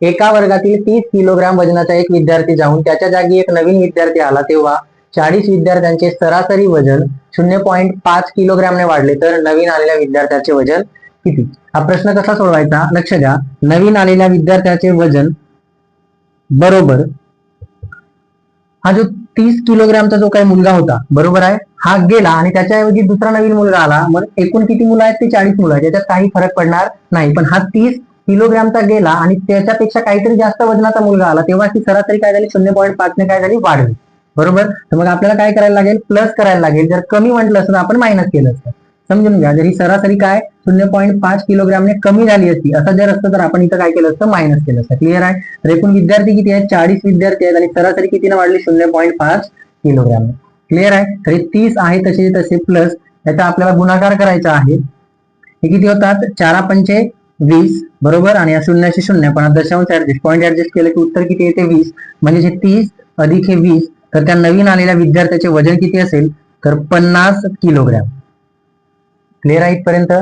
एका वर्गातील तीस किलोग्राम वजनाचा एक विद्यार्थी जाऊन त्याच्या जागी एक नवीन विद्यार्थी आला तेव्हा चाळीस विद्यार्थ्यांचे सरासरी वजन शून्य पॉईंट पाच किलोग्रामने वाढले. तर नवीन आलेल्या विद्यार्थ्याचे वजन किती? हा प्रश्न कसा सोडवायचा? लक्ष द्या. नवीन आलेल्या विद्यार्थ्याचे वजन बरोबर हा जो तीस किलोग्रामचा जो काही मुलगा होता बरोबर आहे? हा गेला आणि त्याच्याऐवजी दुसरा नवीन मुलगा आला. मग एकूण किती मुलं आहेत? ते चाळीस मुलं आहेत. त्याच्यात काही फरक पडणार नाही. पण हा तीस किलोग्रामचा गेला आणि त्याच्यापेक्षा काहीतरी जास्त वजनाचा मुलगा आला तेव्हा ती सरासरी काय झाली? शून्य पॉईंट पाच ने काय झाली? वाढली. बरोबर? तर मग आपल्याला काय करायला लागेल? प्लस करायला लागेल. जर कमी म्हटलं असतं तर आपण मायनस केलं असतं. समजून घ्या. जर ही सरासरी काय? शून्य पॉईंट पाच किलोग्रामने कमी झाली असती असं जर असतं तर आपण इथं काय केलं असतं? मायनस केलं असतं. क्लिअर आहे? तर एकूण विद्यार्थी किती आहेत? चाळीस विद्यार्थी आहेत आणि सरासरी कितीने वाढली? शून्य पॉईंट पाच किलोग्रामने क्लिअर आहे? तरी तीस आहे तसे तसे प्लस याचा आपल्याला गुणाकार करायचा आहे. हे किती होतात? चारा पंचे वीस बरोबर? आणि या शून्याशी शून्य पण दशांश ऍडजस्ट पॉईंट ऍडजस्ट केलं की उत्तर किती येते? वीस. म्हणजे तीस अधिक हे वीस तर त्या नवीन आलेल्या विद्यार्थ्याचे वजन किती असेल? तर पन्नास किलोग्रॅम. क्लिअर आहे इथपर्यंत?